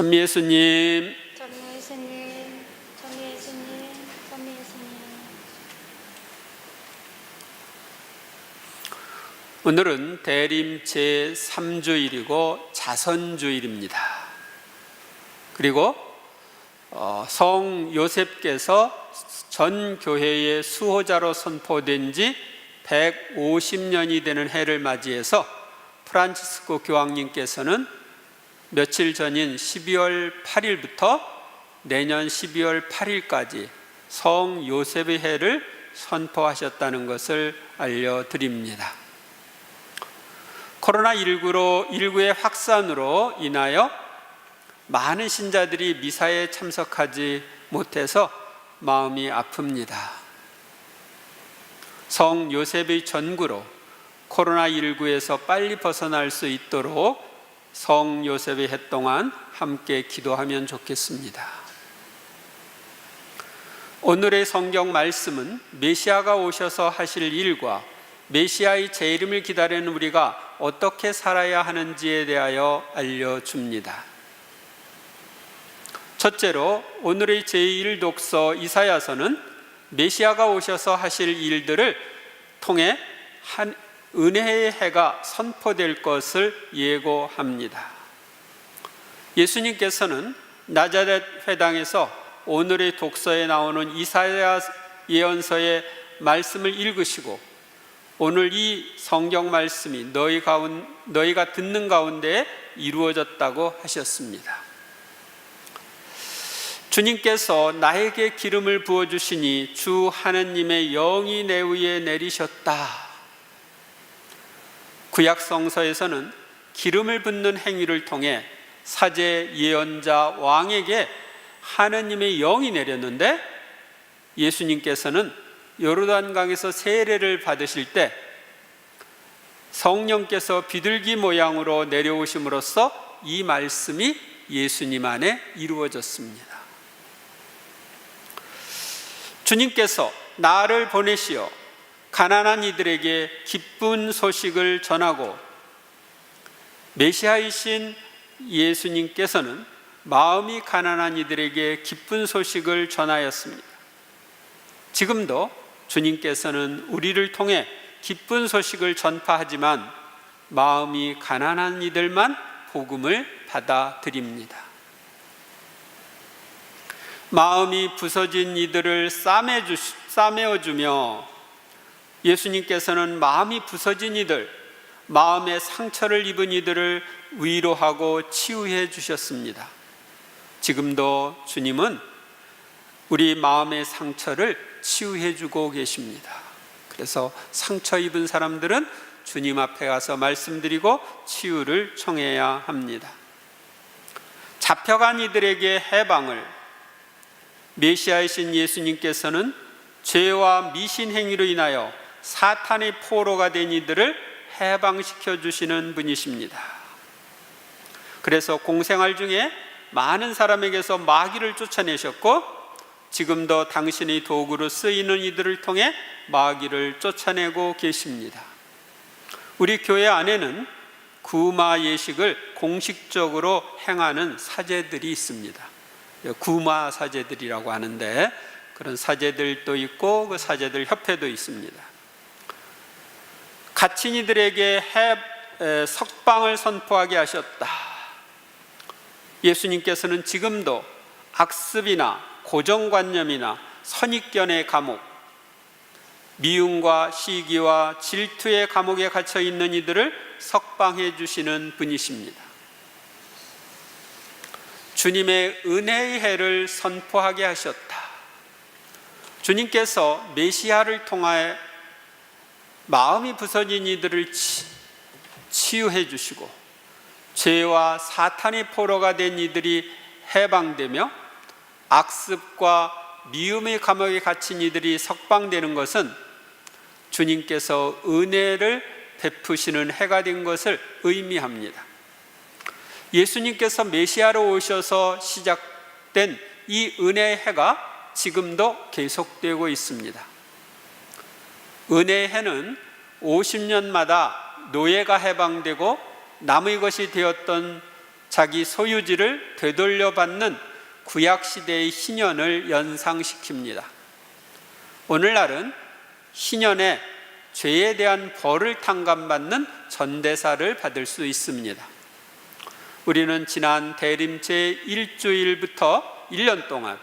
전미 예수님, 전미 예수님, 전미 예수님, 전미 예수님. 오늘은 대림 제 3주일이고 자선주일입니다. 그리고 어, 성 요셉께서 전 교회의 수호자로 선포된 지 150년이 되는 해를 맞이해서 프란치스코 교황님께서는 며칠 전인 12월 8일부터 내년 12월 8일까지 성 요셉의 해를 선포하셨다는 것을 알려드립니다. 코로나19로 19의 확산으로 인하여 많은 신자들이 미사에 참석하지 못해서 마음이 아픕니다. 성 요셉의 전구로 코로나19에서 빨리 벗어날 수 있도록 성 요셉의 해 동안 함께 기도하면 좋겠습니다. 오늘의 성경 말씀은 메시아가 오셔서 하실 일과 메시아의 재림을 기다리는 우리가 어떻게 살아야 하는지에 대하여 알려줍니다. 첫째로 오늘의 제1 독서 이사야서는 메시아가 오셔서 하실 일들을 통해 한 은혜의 해가 선포될 것을 예고합니다. 예수님께서는 나자렛 회당에서 오늘의 독서에 나오는 이사야 예언서의 말씀을 읽으시고 오늘 이 성경 말씀이 너희 가운 너희가 듣는 가운데 이루어졌다고 하셨습니다. 주님께서 나에게 기름을 부어 주시니 주 하느님의 영이 내 위에 내리셨다. 구약 성서에서는 기름을 붓는 행위를 통해 사제 예언자 왕에게 하느님의 영이 내렸는데 예수님께서는 요르단강에서 세례를 받으실 때 성령께서 비둘기 모양으로 내려오심으로써 이 말씀이 예수님 안에 이루어졌습니다. 주님께서 나를 보내시어 가난한 이들에게 기쁜 소식을 전하고 메시아이신 예수님께서는 마음이 가난한 이들에게 기쁜 소식을 전하였습니다. 지금도 주님께서는 우리를 통해 기쁜 소식을 전파하지만 마음이 가난한 이들만 복음을 받아들입니다. 마음이 부서진 이들을 싸매어 주며 예수님께서는 마음이 부서진 이들, 마음의 상처를 입은 이들을 위로하고 치유해 주셨습니다. 지금도 주님은 우리 마음의 상처를 치유해 주고 계십니다. 그래서 상처 입은 사람들은 주님 앞에 가서 말씀드리고 치유를 청해야 합니다. 잡혀간 이들에게 해방을 메시아이신 예수님께서는 죄와 미신 행위로 인하여 사탄의 포로가 된 이들을 해방시켜 주시는 분이십니다. 그래서 공생활 중에 많은 사람에게서 마귀를 쫓아내셨고 지금도 당신의 도구로 쓰이는 이들을 통해 마귀를 쫓아내고 계십니다. 우리 교회 안에는 구마 예식을 공식적으로 행하는 사제들이 있습니다. 구마 사제들이라고 하는데 그런 사제들도 있고 그 사제들 협회도 있습니다. 갇힌 이들에게 해, 석방을 선포하게 하셨다. 예수님께서는 지금도 악습이나 고정관념이나 선입견의 감옥, 미움과 시기와 질투의 감옥에 갇혀 있는 이들을 석방해 주시는 분이십니다. 주님의 은혜의 해를 선포하게 하셨다. 주님께서 메시아를 통하여 마음이 부서진 이들을 치유해 주시고 죄와 사탄의 포로가 된 이들이 해방되며 악습과 미움의 감옥에 갇힌 이들이 석방되는 것은 주님께서 은혜를 베푸시는 해가 된 것을 의미합니다. 예수님께서 메시아로 오셔서 시작된 이 은혜의 해가 지금도 계속되고 있습니다. 은혜의 해는 50년마다 노예가 해방되고 남의 것이 되었던 자기 소유지를 되돌려 받는 구약 시대의 희년을 연상시킵니다. 오늘날은 희년에 죄에 대한 벌을 탕감받는 전대사를 받을 수 있습니다. 우리는 지난 대림제 일주일부터 1년 동안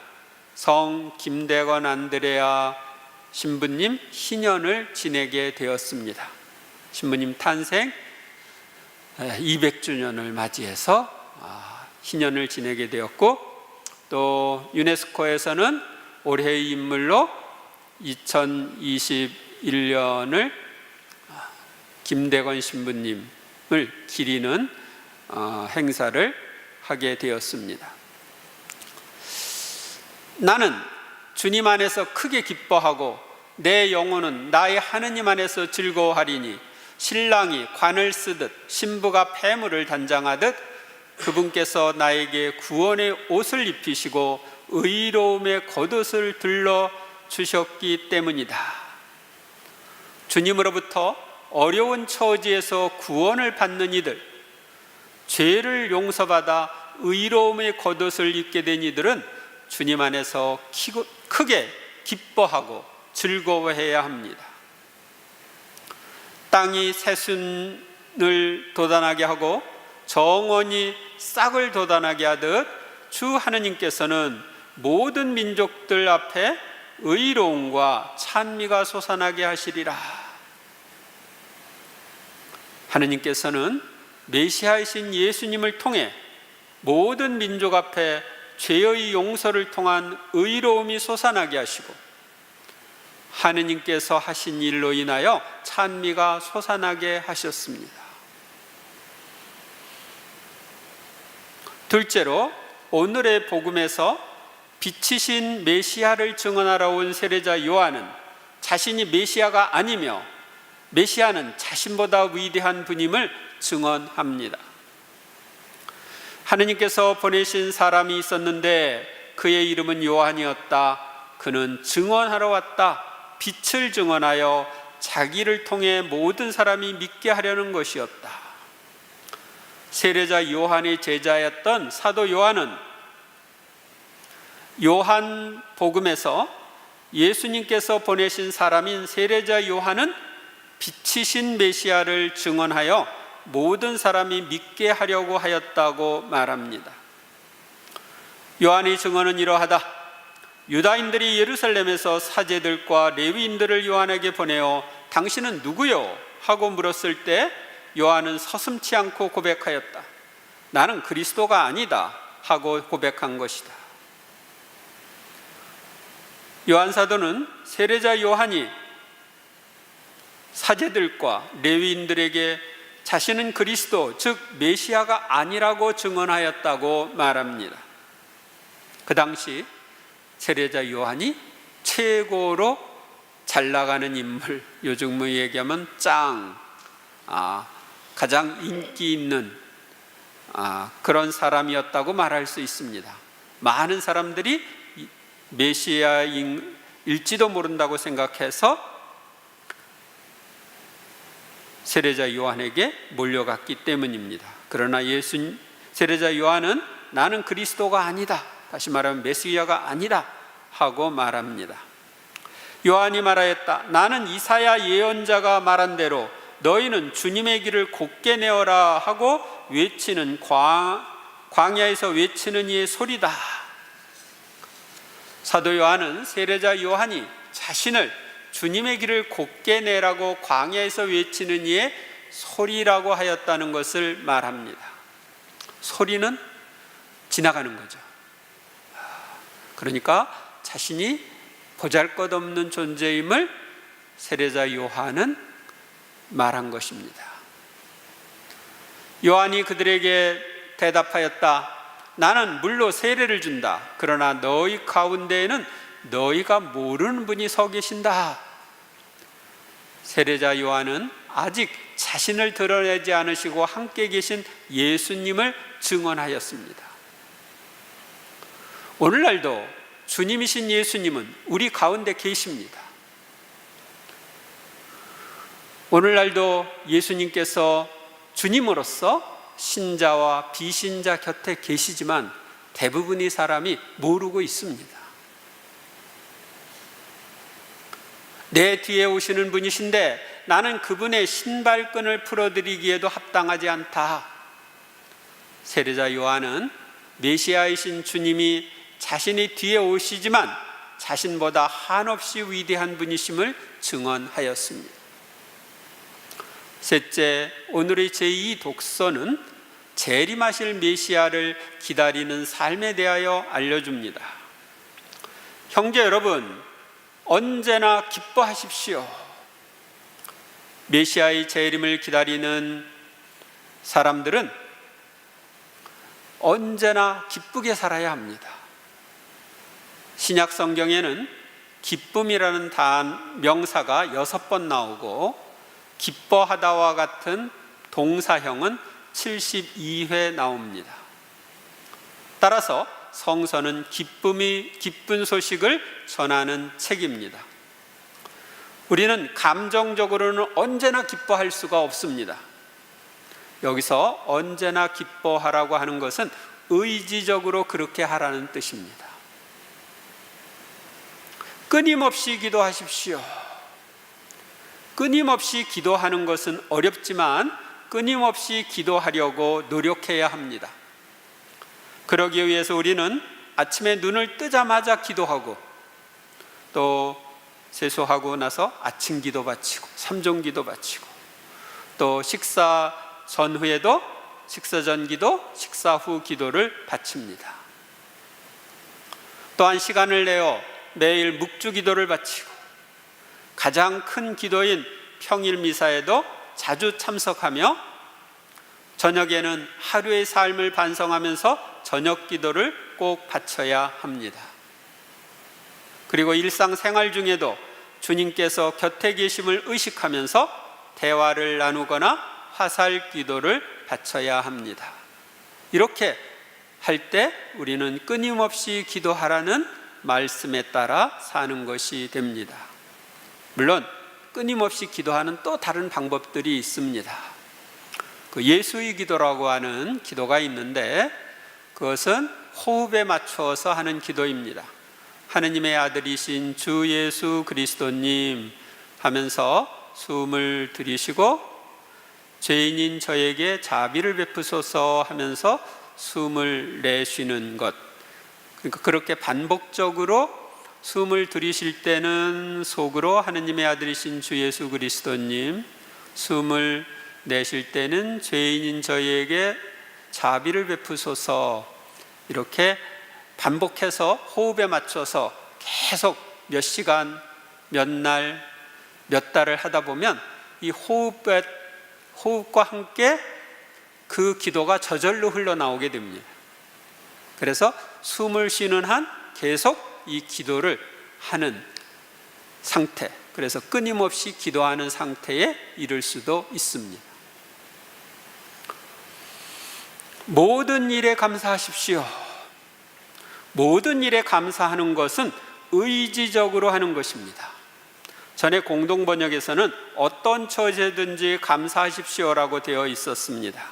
성 김대건 안드레아 신부님 희년을 지내게 되었습니다. 신부님 탄생 200주년을 맞이해서 아, 희년을 지내게 되었고 또 유네스코에서는 올해의 인물로 2021년을 김대건 신부님을 기리는 어, 행사를 하게 되었습니다. 나는 주님 안에서 크게 기뻐하고 내 영혼은 나의 하느님 안에서 즐거워하리니 신랑이 관을 쓰듯 신부가 폐물을 단장하듯 그분께서 나에게 구원의 옷을 입히시고 의로움의 겉옷을 들러 주셨기 때문이다. 주님으로부터 어려운 처지에서 구원을 받는 이들, 죄를 용서받아 의로움의 겉옷을 입게 된 이들은 주님 안에서 크게 기뻐하고 즐거워해야 합니다. 땅이 새순을 돋아나게 하고 정원이 싹을 돋아나게 하듯 주 하느님께서는 모든 민족들 앞에 의로움과 찬미가 솟아나게 하시리라. 하느님께서는 메시아이신 예수님을 통해 모든 민족 앞에 죄의 용서를 통한 의로움이 솟아나게 하시고 하느님께서 하신 일로 인하여 찬미가 솟아나게 하셨습니다. 둘째로 오늘의 복음에서 빛이신 메시아를 증언하러 온 세례자 요한은 자신이 메시아가 아니며 메시아는 자신보다 위대한 분임을 증언합니다. 하느님께서 보내신 사람이 있었는데 그의 이름은 요한이었다. 그는 증언하러 왔다. 빛을 증언하여 자기를 통해 모든 사람이 믿게 하려는 것이었다. 세례자 요한의 제자였던 사도 요한은 요한 복음에서 예수님께서 보내신 사람인 세례자 요한은 빛이신 메시아를 증언하여 모든 사람이 믿게 하려고 하였다고 말합니다. 요한의 증언은 이러하다. 유다인들이 예루살렘에서 사제들과 레위인들을 요한에게 보내어 당신은 누구요? 하고 물었을 때 요한은 서슴치 않고 고백하였다. 나는 그리스도가 아니다. 하고 고백한 것이다. 요한 사도는 세례자 요한이 사제들과 레위인들에게 자신은 그리스도, 즉 메시아가 아니라고 증언하였다고 말합니다. 그 당시 세례자 요한이 최고로 잘 나가는 인물, 요즘 뭐 얘기하면 짱, 아, 가장 인기 있는 아, 그런 사람이었다고 말할 수 있습니다. 많은 사람들이 메시아일지도 모른다고 생각해서 세례자 요한에게 몰려갔기 때문입니다. 그러나 예수 세례자 요한은 나는 그리스도가 아니다. 다시 말하면 메시아가 아니다 하고 말합니다. 요한이 말하였다. 나는 이사야 예언자가 말한 대로 너희는 주님의 길을 곧게 내어라 하고 외치는 광, 광야에서 외치는 이의 소리다. 사도 요한은 세례자 요한이 자신을 주님의 길을 곧게 내라고 광야에서 외치는 이의 소리라고 하였다는 것을 말합니다. 소리는 지나가는 거죠. 그러니까 자신이 보잘 것 없는 존재임을 세례자 요한은 말한 것입니다. 요한이 그들에게 대답하였다. 나는 물로 세례를 준다. 그러나 너희 가운데에는 너희가 모르는 분이 서 계신다. 세례자 요한은 아직 자신을 드러내지 않으시고 함께 계신 예수님을 증언하였습니다. 오늘날도 주님이신 예수님은 우리 가운데 계십니다. 오늘날도 예수님께서 주님으로서 신자와 비신자 곁에 계시지만 대부분의 사람이 모르고 있습니다. 내 뒤에 오시는 분이신데 나는 그분의 신발끈을 풀어드리기에도 합당하지 않다. 세례자 요한은 메시아이신 주님이 자신이 뒤에 오시지만 자신보다 한없이 위대한 분이심을 증언하였습니다. 셋째, 오늘의 제2 독서는 재림하실 메시아를 기다리는 삶에 대하여 알려줍니다. 형제 여러분, 언제나 기뻐하십시오. 메시아의 재림을 기다리는 사람들은 언제나 기쁘게 살아야 합니다. 신약 성경에는 기쁨이라는 단 명사가 여섯 번 나오고 기뻐하다와 같은 동사형은 72회 나옵니다. 따라서 성서는 기쁨이 기쁜 소식을 전하는 책입니다. 우리는 감정적으로는 언제나 기뻐할 수가 없습니다. 여기서 언제나 기뻐하라고 하는 것은 의지적으로 그렇게 하라는 뜻입니다. 끊임없이 기도하십시오. 끊임없이 기도하는 것은 어렵지만 끊임없이 기도하려고 노력해야 합니다. 그러기 위해서 우리는 아침에 눈을 뜨자마자 기도하고 또 세수하고 나서 아침 기도 바치고 삼종 기도 바치고 또 식사 전후에도 식사 전 기도, 식사 후 기도를 바칩니다. 또한 시간을 내어 매일 묵주 기도를 바치고 가장 큰 기도인 평일 미사에도 자주 참석하며 저녁에는 하루의 삶을 반성하면서 저녁 기도를 꼭 바쳐야 합니다. 그리고 일상생활 중에도 주님께서 곁에 계심을 의식하면서 대화를 나누거나 화살 기도를 바쳐야 합니다. 이렇게 할 때 우리는 끊임없이 기도하라는 말씀에 따라 사는 것이 됩니다. 물론 끊임없이 기도하는 또 다른 방법들이 있습니다. 그 예수의 기도라고 하는 기도가 있는데 그것은 호흡에 맞춰서 하는 기도입니다. 하느님의 아들이신 주 예수 그리스도님 하면서 숨을 들이쉬고 죄인인 저에게 자비를 베푸소서 하면서 숨을 내쉬는 것. 그러니까 그렇게 반복적으로 숨을 들이쉴 때는 속으로 하느님의 아들이신 주 예수 그리스도님, 숨을 내쉴 때는 죄인인 저희에게 자비를 베푸소서 이렇게 반복해서 호흡에 맞춰서 계속 몇 시간, 몇 날, 몇 달을 하다 보면 이 호흡에, 호흡과 함께 그 기도가 저절로 흘러나오게 됩니다. 그래서 숨을 쉬는 한 계속 이 기도를 하는 상태, 그래서 끊임없이 기도하는 상태에 이를 수도 있습니다. 모든 일에 감사하십시오. 모든 일에 감사하는 것은 의지적으로 하는 것입니다. 전에 공동 번역에서는 어떤 처지든지 감사하십시오라고 되어 있었습니다.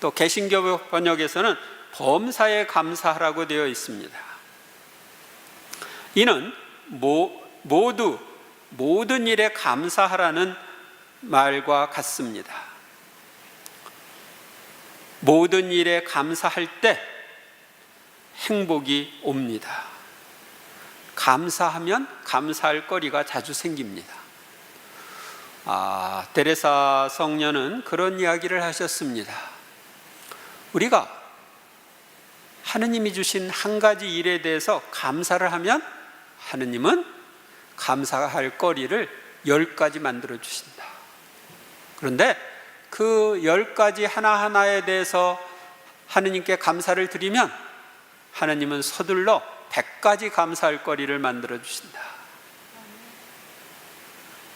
또 개신교 번역에서는 범사에 감사하라고 되어 있습니다. 이는 모, 모두 모든 일에 감사하라는 말과 같습니다. 모든 일에 감사할 때 행복이 옵니다. 감사하면 감사할 거리가 자주 생깁니다. 아, 데레사 성녀는 그런 이야기를 하셨습니다. 우리가 하느님이 주신 한 가지 일에 대해서 감사를 하면 하느님은 감사할 거리를 열 가지 만들어 주신다. 그런데 그 열 가지 하나하나에 대해서 하느님께 감사를 드리면 하느님은 서둘러 백 가지 감사할 거리를 만들어 주신다.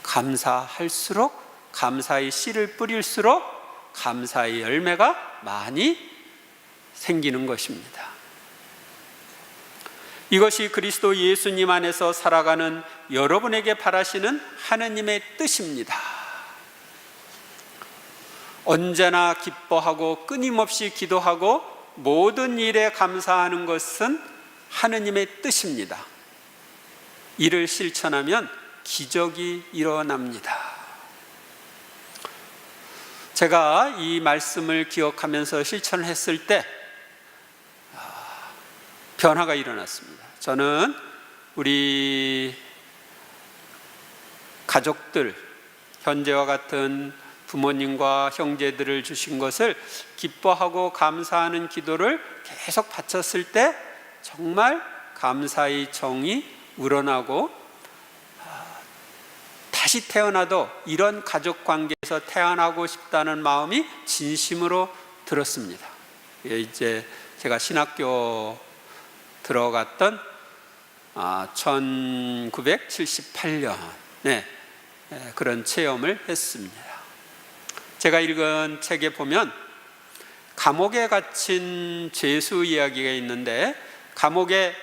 감사할수록 감사의 씨를 뿌릴수록 감사의 열매가 많이 생기는 것입니다. 이것이 그리스도 예수님 안에서 살아가는 여러분에게 바라시는 하느님의 뜻입니다. 언제나 기뻐하고 끊임없이 기도하고 모든 일에 감사하는 것은 하느님의 뜻입니다. 이를 실천하면 기적이 일어납니다. 제가 이 말씀을 기억하면서 실천을 했을 때 아, 변화가 일어났습니다. 저는 우리 가족들, 현재와 같은 부모님과 형제들을 주신 것을 기뻐하고 감사하는 기도를 계속 바쳤을 때 정말 감사의 정이 우러나고 아, 다시 태어나도 이런 가족 관계에서 태어나고 싶다는 마음이 진심으로 들었습니다. 이제 제가 신학교 들어갔던 아, 1978년에 그런 체험을 했습니다. 제가 읽은 책에 보면 감옥에 갇힌 죄수 이야기가 있는데 감옥에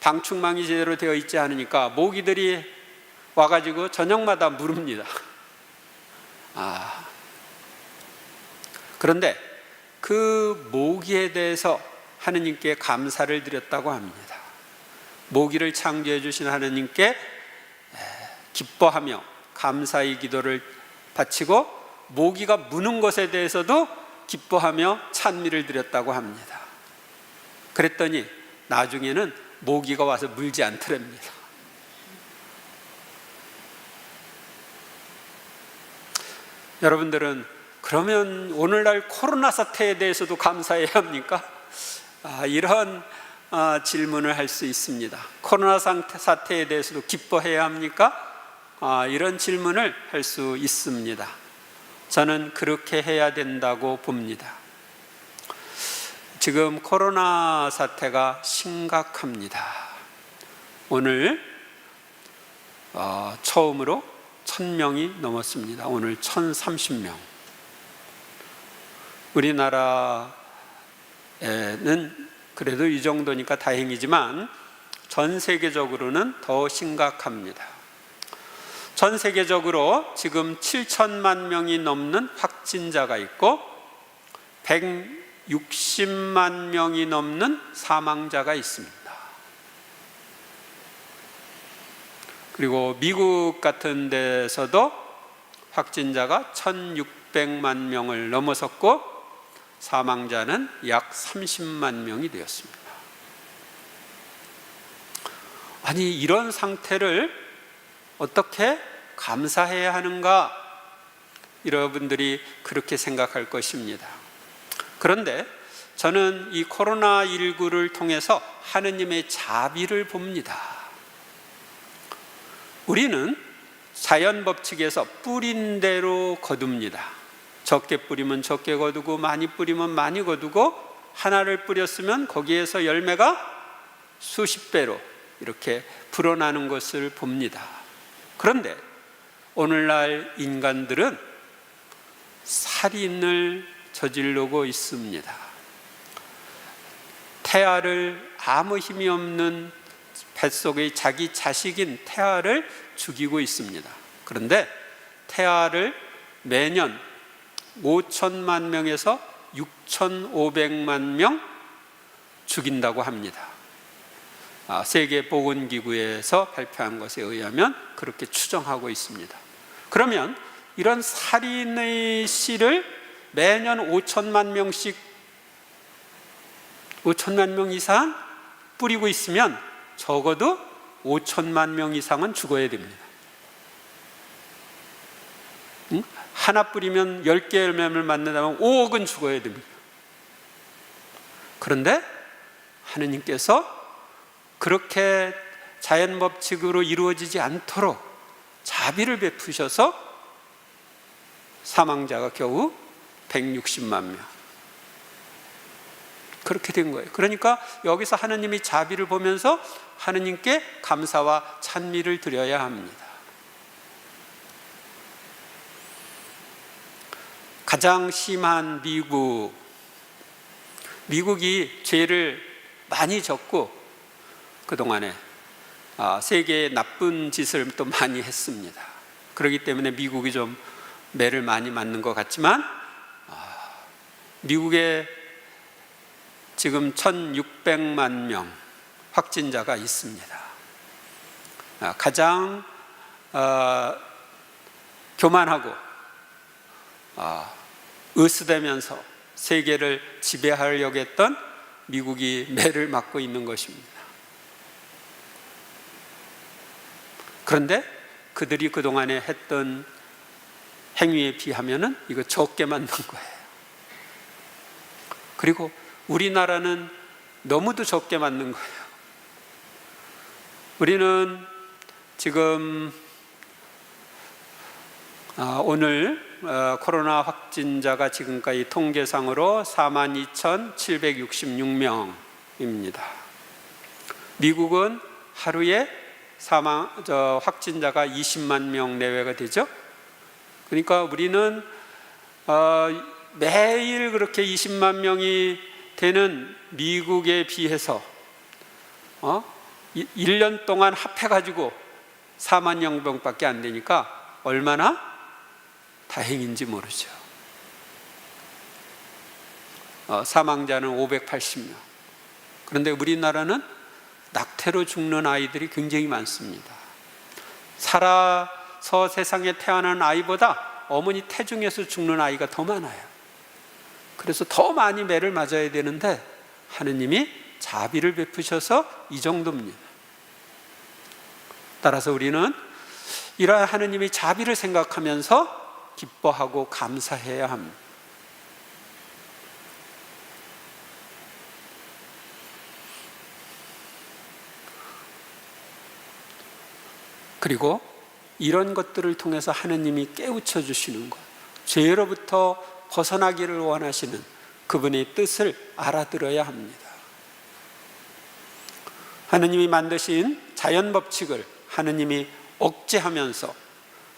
방충망이 제대로 되어 있지 않으니까 모기들이 와가지고 저녁마다 물읍니다. 아. 그런데 그 모기에 대해서 하느님께 감사를 드렸다고 합니다. 모기를 창조해 주신 하느님께 기뻐하며 감사의 기도를 바치고 모기가 무는 것에 대해서도 기뻐하며 찬미를 드렸다고 합니다. 그랬더니 나중에는 모기가 와서 물지 않더랍니다. 여러분들은 그러면 오늘날 코로나 사태에 대해서도 감사해야 합니까? 아, 이런 아, 질문을 할 수 있습니다. 코로나 상태, 사태에 대해서도 기뻐해야 합니까? 아, 이런 질문을 할 수 있습니다. 저는 그렇게 해야 된다고 봅니다. 지금 코로나 사태가 심각합니다. 오늘 어, 처음으로 1000명이 넘었습니다. 오늘 1030명. 우리나라에 는 그래도 이 정도니까 다행이지만 전 세계적으로는 더 심각합니다. 전 세계적으로 지금 7천만 명이 넘는 확진자가 있고 160만 명이 넘는 사망자가 있습니다. 그리고 미국 같은 데서도 확진자가 1,600만 명을 넘어섰고 사망자는 약 30만 명이 되었습니다. 아니, 이런 상태를 어떻게 감사해야 하는가? 여러분들이 그렇게 생각할 것입니다. 그런데 저는 이 코로나19를 통해서 하느님의 자비를 봅니다. 우리는 자연 법칙에서 뿌린 대로 거둡니다. 적게 뿌리면 적게 거두고 많이 뿌리면 많이 거두고 하나를 뿌렸으면 거기에서 열매가 수십 배로 이렇게 불어나는 것을 봅니다. 그런데 오늘날 인간들은 살인을 저지르고 있습니다. 태아를 아무 힘이 없는 뱃속의 자기 자식인 태아를 죽이고 있습니다. 그런데 태아를 매년 5천만 명에서 6,500만 명 죽인다고 합니다. 아, 세계보건기구에서 발표한 것에 의하면 그렇게 추정하고 있습니다. 그러면 이런 살인의 씨를 매년 5천만 명씩 5천만 명 이상 뿌리고 있으면 적어도 5천만 명 이상은 죽어야 됩니다. 하나 뿌리면 10개 열매를 맞는다면 5억은 죽어야 됩니다. 그런데 하느님께서 그렇게 자연 법칙으로 이루어지지 않도록 자비를 베푸셔서 사망자가 겨우 160만 명. 그렇게 된 거예요. 그러니까 여기서 하느님이 자비를 보면서 하느님께 감사와 찬미를 드려야 합니다. 가장 심한 미국, 미국이 죄를 많이 졌고 그동안에 아, 세계에 나쁜 짓을 또 많이 했습니다. 그렇기 때문에 미국이 좀 매를 많이 맞는 것 같지만 미국에 지금 1,600만 명 확진자가 있습니다. 아, 가장 어, 교만하고 아, 으스대면서 세계를 지배하려고 했던 미국이 매를 맞고 있는 것입니다. 그런데 그들이 그동안에 했던 행위에 비하면은 이거 적게 만든 거예요. 그리고 우리나라는 너무도 적게 맞는 거예요. 우리는 지금 아, 오늘 어, 코로나 확진자가 지금까지 통계상으로 42,766명입니다. 미국은 하루에 사망 저 확진자가 20만 명 내외가 되죠. 그러니까 우리는 어, 매일 그렇게 20만 명이 되는 미국에 비해서 어? 1년 동안 합해 가지고 4만 영병밖에 안 되니까 얼마나 다행인지 모르죠. 어, 사망자는 580명. 그런데 우리나라는 낙태로 죽는 아이들이 굉장히 많습니다. 살아서 세상에 태어난 아이보다 어머니 태중에서 죽는 아이가 더 많아요. 그래서 더 많이 매를 맞아야 되는데 하느님이 자비를 베푸셔서 이 정도입니다. 따라서 우리는 이러한 하느님의 자비를 생각하면서 기뻐하고 감사해야 합니다. 그리고 이런 것들을 통해서 하느님이 깨우쳐 주시는 것, 죄로부터 벗어나기를 원하시는 그분의 뜻을 알아들어야 합니다. 하느님이 만드신 자연 법칙을 하느님이 억제하면서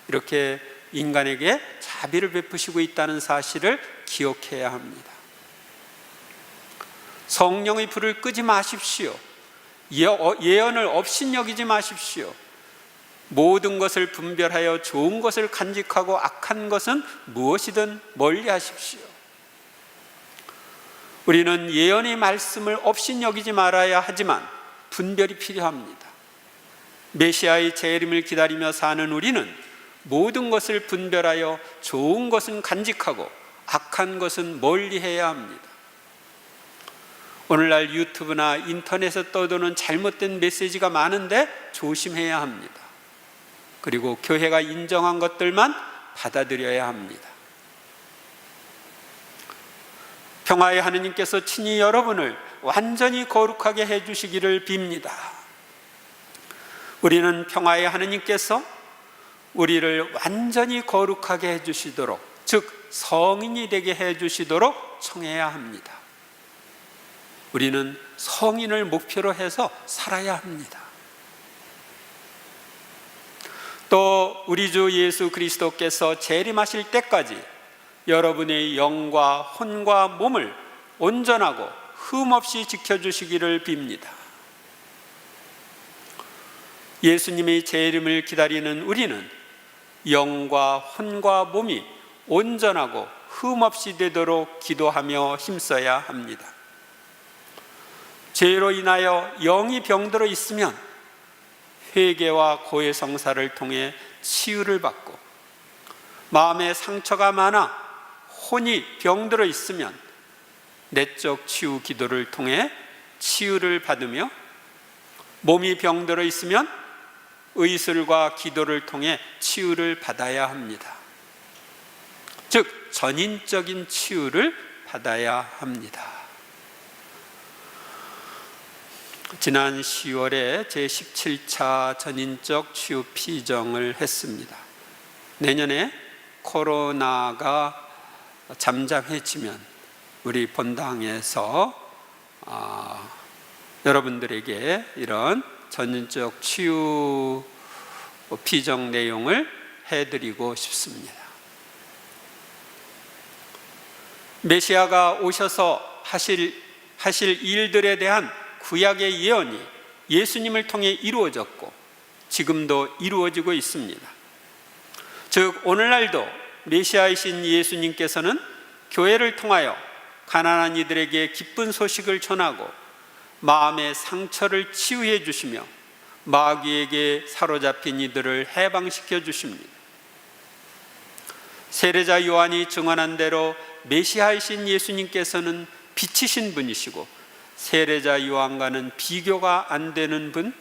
이렇게 인간에게 자비를 베푸시고 있다는 사실을 기억해야 합니다. 성령의 불을 끄지 마십시오. 어, 예언을 업신여기지 마십시오. 모든 것을 분별하여 좋은 것을 간직하고 악한 것은 무엇이든 멀리 하십시오. 우리는 예언의 말씀을 업신여기지 말아야 하지만 분별이 필요합니다. 메시아의 재림을 기다리며 사는 우리는 모든 것을 분별하여 좋은 것은 간직하고 악한 것은 멀리 해야 합니다. 오늘날 유튜브나 인터넷에 떠도는 잘못된 메시지가 많은데 조심해야 합니다. 그리고 교회가 인정한 것들만 받아들여야 합니다. 평화의 하느님께서 친히 여러분을 완전히 거룩하게 해주시기를 빕니다. 우리는 평화의 하느님께서 우리를 완전히 거룩하게 해주시도록, 즉, 성인이 되게 해주시도록 청해야 합니다. 우리는 성인을 목표로 해서 살아야 합니다. 또 우리 주 예수 그리스도께서 재림하실 때까지 여러분의 영과 혼과 몸을 온전하고 흠없이 지켜주시기를 빕니다. 예수님의 재림을 기다리는 우리는 영과 혼과 몸이 온전하고 흠없이 되도록 기도하며 힘써야 합니다. 죄로 인하여 영이 병들어 있으면 회개와 고해 성사를 통해 치유를 받고 마음에 상처가 많아 혼이 병들어 있으면 내적 치유 기도를 통해 치유를 받으며 몸이 병들어 있으면 의술과 기도를 통해 치유를 받아야 합니다. 즉 전인적인 치유를 받아야 합니다. 지난 10월에 제17차 전인적 치유 피정을 했습니다. 내년에 코로나가 잠잠해지면 우리 본당에서 아, 여러분들에게 이런 전인적 치유 피정 내용을 해드리고 싶습니다. 메시아가 오셔서 하실, 하실 일들에 대한 구약의 예언이 예수님을 통해 이루어졌고 지금도 이루어지고 있습니다. 즉, 오늘날도 메시아이신 예수님께서는 교회를 통하여 가난한 이들에게 기쁜 소식을 전하고 마음의 상처를 치유해 주시며 마귀에게 사로잡힌 이들을 해방시켜 주십니다. 세례자 요한이 증언한 대로 메시아이신 예수님께서는 빛이신 분이시고 세례자 요한과는 비교가 안 되는 분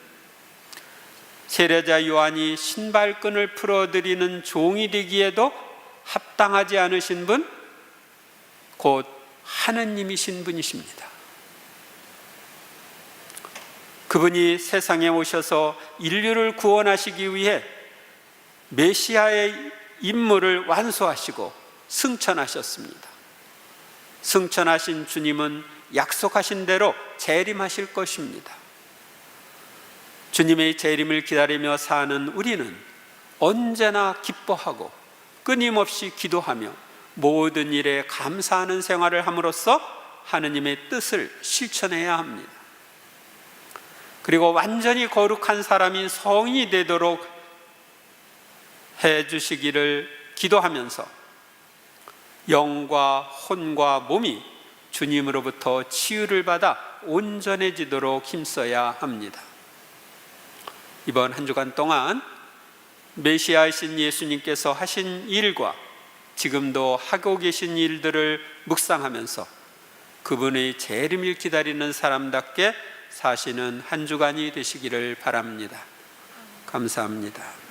세례자 요한이 신발끈을 풀어드리는 종이 되기에도 합당하지 않으신 분, 곧 하느님이신 분이십니다. 그분이 세상에 오셔서 인류를 구원하시기 위해 메시아의 임무를 완수하시고 승천하셨습니다. 승천하신 주님은 약속하신 대로 재림하실 것입니다. 주님의 재림을 기다리며 사는 우리는 언제나 기뻐하고 끊임없이 기도하며 모든 일에 감사하는 생활을 함으로써 하느님의 뜻을 실천해야 합니다. 그리고 완전히 거룩한 사람인 성이 되도록 해 주시기를 기도하면서 영과 혼과 몸이 주님으로부터 치유를 받아 온전해지도록 힘써야 합니다. 이번 한 주간 동안 메시아이신 예수님께서 하신 일과 지금도 하고 계신 일들을 묵상하면서 그분의 재림을 기다리는 사람답게 사시는 한 주간이 되시기를 바랍니다. 감사합니다.